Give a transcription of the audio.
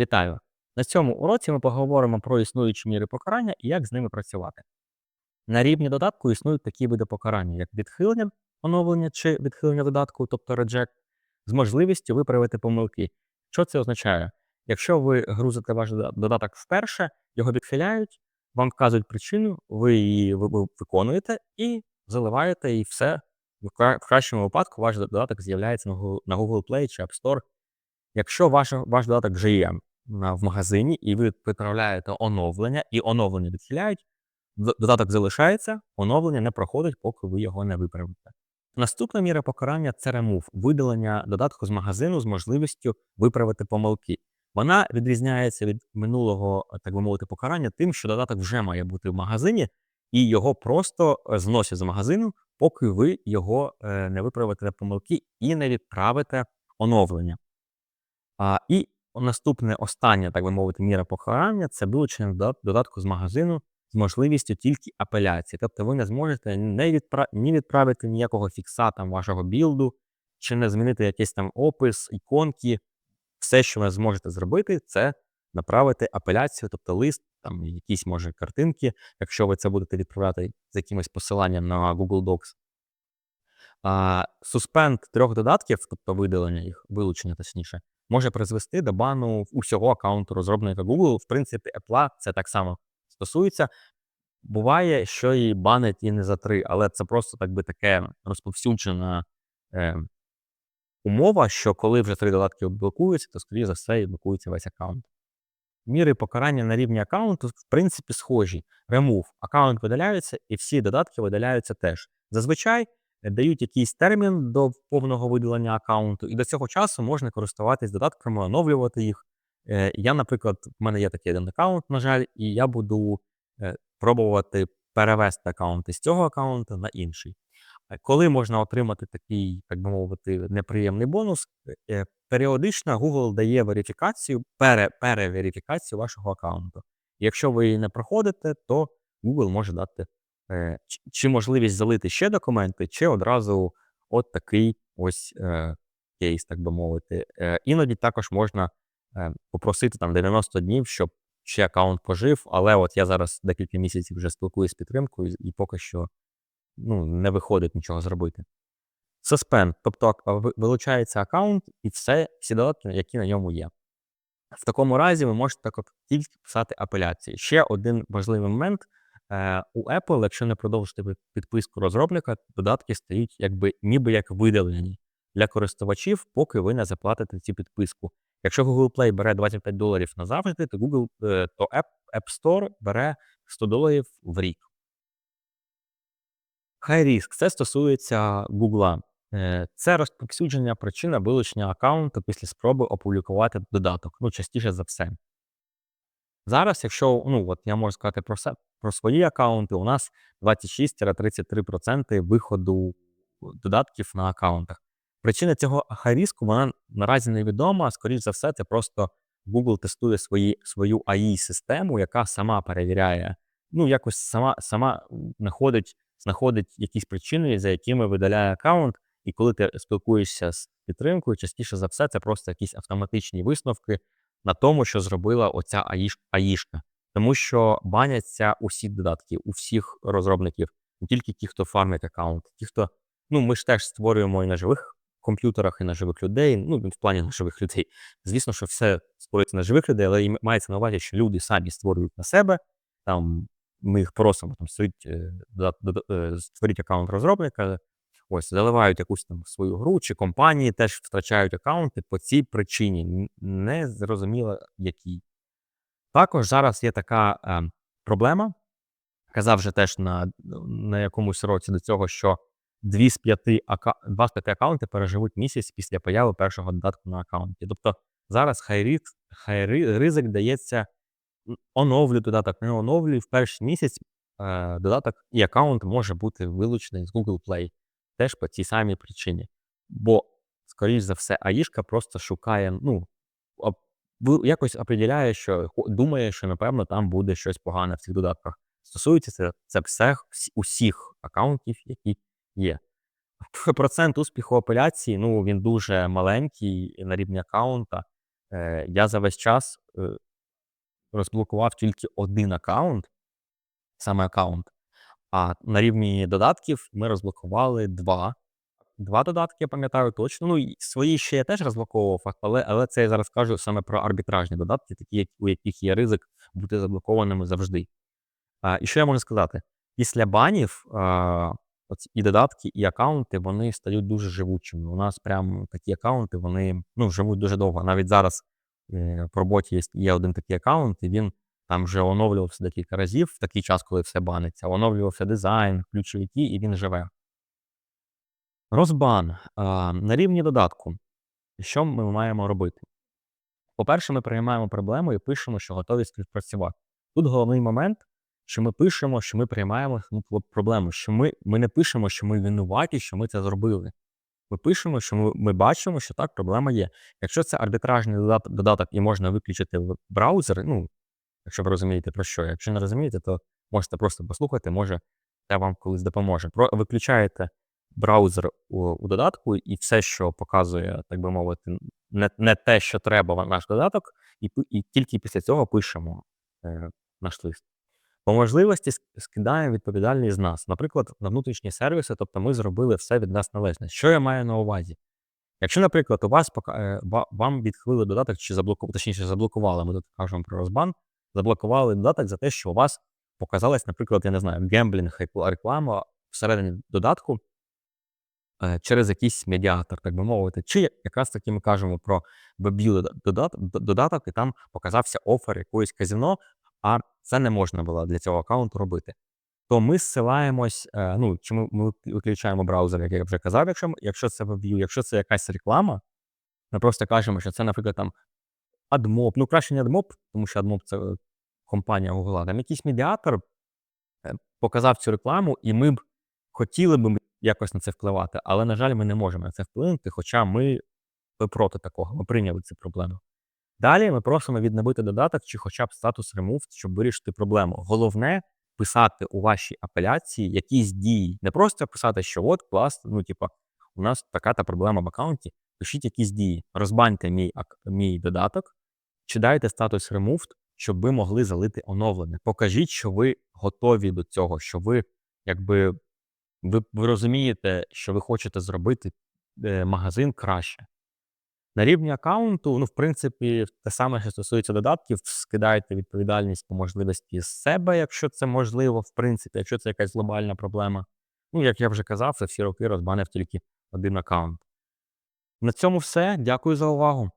Вітаю! На цьому уроці ми поговоримо про існуючі міри покарання і як з ними працювати. На рівні додатку існують такі види покарання, як відхилення, оновлення чи відхилення додатку, тобто reject, з можливістю виправити помилки. Що це означає? Якщо ви грузите ваш додаток вперше, його відхиляють, вам вказують причину, ви її виконуєте і заливаєте, і все. В кращому випадку ваш додаток з'являється на Google Play чи App Store. Якщо ваш ваш додаток вже є в магазині, і ви відправляєте оновлення, і оновлення відхиляють, додаток залишається, оновлення не проходить, поки ви його не виправите. Наступна міра покарання це remove, видалення додатку з магазину з можливістю виправити помилки. Вона відрізняється від минулого, так би мовити, покарання тим, що додаток вже має бути в магазині, і його просто е, зносять з магазину, поки ви його е, не виправите помилки і не відправите оновлення. А, І наступне останнє, так би мовити, міра покарання це вилучення додатку з магазину з можливістю тільки апеляції. Тобто ви не зможете не відпра... ні відправити ніякого фікса там вашого білду, чи не змінити якийсь там опис, іконки. Все, що ви зможете зробити, це направити апеляцію, тобто лист, там якісь може картинки, якщо ви це будете відправляти з якимось посиланням на Google Docs. Суспенд трьох додатків, тобто видалення їх, вилучення точніше, може призвести до бану усього аккаунту розробника Google. В принципі, Apple це так само стосується. Буває, що і банить і не за три, але це просто так би таке розповсюджена е, умова, що коли вже три додатки блокуються, то, скоріше за все, і блокується весь аккаунт. Міри покарання на рівні аккаунту, в принципі, схожі. Remove. Аккаунт видаляється, і всі додатки видаляються теж. Зазвичай дають якийсь термін до повного видалення аккаунту, і до цього часу можна користуватись додатками, оновлювати їх. Е, я, наприклад, в мене є такий один аккаунт, на жаль, і я буду е, пробувати перевести аккаунти з цього аккаунту на інший. Е, коли можна отримати такий, так би мовити, неприємний бонус, періодично Google дає верифікацію, пере, переверифікацію вашого аккаунту. Якщо ви її не проходите, то Google може дати Е, чи можливість залити ще документи, чи одразу от такий ось е, кейс, так би мовити. Е, іноді також можна попросити там 90 днів, щоб ще аккаунт пожив, але от я зараз декілька місяців вже спілкуюся з підтримкою, і поки що ну, не виходить нічого зробити. Suspend, тобто вилучається аккаунт і все, всі додатки, які на ньому є. В такому разі ви можете тільки писати апеляції. Ще один важливий момент. Е, у Apple, якщо не продовжити підписку розробника, додатки стають якби ніби як видалені для користувачів, поки ви не заплатите цю підписку. Якщо Google Play бере 25 доларів назавжди, то Google, е, то App, App Store бере 100 доларів в рік. High Risk це стосується Google. Е, це розповсюдження причина вилучення аккаунту після спроби опублікувати додаток. Ну, частіше за все. Зараз, якщо ну от я можу сказати про про свої аккаунти, у нас 26-33% виходу додатків на аккаунтах. Причина цього хайріску вона наразі невідома. Скоріше за все, це просто Google тестує свої, свою AI-систему, яка сама перевіряє, ну, якось сама сама знаходить знаходить якісь причини, за якими видаляє аккаунт. І коли ти спілкуєшся з підтримкою, частіше за все, це просто якісь автоматичні висновки на тому, що зробила оця АІшка. Тому що баняться усі додатки, у всіх розробників, не тільки ті, хто фармить аккаунт, ті, хто. Ну, ми ж теж створюємо і на живих комп'ютерах, і на живих людей. Ну, в плані на живих людей. Звісно, що все створюється на живих людей, але мається на увазі, що люди самі створюють на себе. Там ми їх просимо там е, е, створіть аккаунт розробника, ось заливають якусь там свою гру, чи компанії теж втрачають аккаунти по цій причині. Не зрозуміло якій. Також зараз є така е, проблема. Казав вже теж на на якомусь році до цього, що 2 з 5 ака... 2 з 5 аккаунти переживуть місяць після появи першого додатку на аккаунті. Тобто зараз хай ризик, хай ризик дається оновлю додаток, не оновлюю в перший місяць е, додаток і аккаунт може бути вилучений з Google Play. Теж по цій самій причині. Бо, скоріш за все, АІшка просто шукає, ну, якось определяє, що думає, що напевно там буде щось погане в цих додатках. Стосується це це все усіх аккаунтів, які є. Процент успіху апеляції ну, він дуже маленький на рівні аккаунта. Е, Я за весь час е, розблокував тільки один аккаунт, саме аккаунт, а на рівні додатків ми розблокували 2. 2 додатки, я пам'ятаю точно. Ну, свої ще я теж розблоковував, але але це я зараз кажу саме про арбітражні додатки, такі, у яких є ризик бути заблокованими завжди. А, і що я можу сказати? Після банів, а, оці і додатки, і аккаунти, вони стають дуже живучими. У нас прям такі аккаунти, вони, ну, живуть дуже довго. Навіть зараз, е, по роботі є один такий аккаунт, і він там вже оновлювався декілька разів в такий час, коли все баниться. Оновлювався дизайн, ключовики, і він живе. Розбан. На рівні додатку. Що ми маємо робити? По-перше, ми приймаємо проблему і пишемо, що готові співпрацювати. Тут головний момент, що ми пишемо, що ми приймаємо проблему, що ми, ми не пишемо, що ми винуваті, що ми це зробили. Ми пишемо, що ми, ми бачимо, що так, проблема є. Якщо це арбітражний додат- додаток і можна виключити в браузер, ну, якщо ви розумієте про що. Якщо не розумієте, то можете просто послухати, може, це вам колись допоможе. Про, виключаєте браузер у, у додатку, і все, що показує, так би мовити, не, не те, що треба в наш додаток, і, і тільки після цього пишемо е, наш лист. По можливості скидаємо відповідальність з нас, наприклад, на внутрішні сервіси, тобто ми зробили все від нас належне. Що я маю на увазі? Якщо, наприклад, у вас е, ва- вам відхилили додаток, чи заблокували, точніше, заблокували, ми тут кажемо про розбан, заблокували додаток за те, що у вас показалась, наприклад, я не знаю, гемблінг реклама всередині додатку через якийсь медіатор, так би мовити. Чи якраз таки ми кажемо про дода- додаток, і там показався офер якоїсь казино, а це не можна було для цього аккаунту робити. То ми зсилаємось, е, ну, чи ми, ми виключаємо браузер, як я вже казав, якщо, якщо це WebView, якщо це якась реклама, ми просто кажемо, що це, наприклад, там AdMob, ну краще не AdMob, тому що AdMob це е, компанія Google, там якийсь медіатор е, показав цю рекламу, і ми б хотіли б якось на це впливати, але, на жаль, ми не можемо на це вплинути, хоча ми, проти такого, ми прийняли цю проблему. Далі ми просимо відновити додаток чи хоча б статус removed, щоб вирішити проблему. Головне писати у вашій апеляції якісь дії. Не просто писати, що от клас, ну, типа, у нас така та проблема в аккаунті. Пишіть якісь дії. Розбаньте мій, мій додаток, чи дайте статус removed, щоб ви могли залити оновлене. Покажіть, що ви готові до цього, що ви якби ви, ви розумієте, що ви хочете зробити е, магазин краще. На рівні аккаунту, ну, в принципі, те саме, що стосується додатків, скидайте відповідальність по можливості з себе, якщо це можливо, в принципі, якщо це якась глобальна проблема. Ну, як я вже казав, за всі роки розбанив тільки один аккаунт. На цьому все. Дякую за увагу.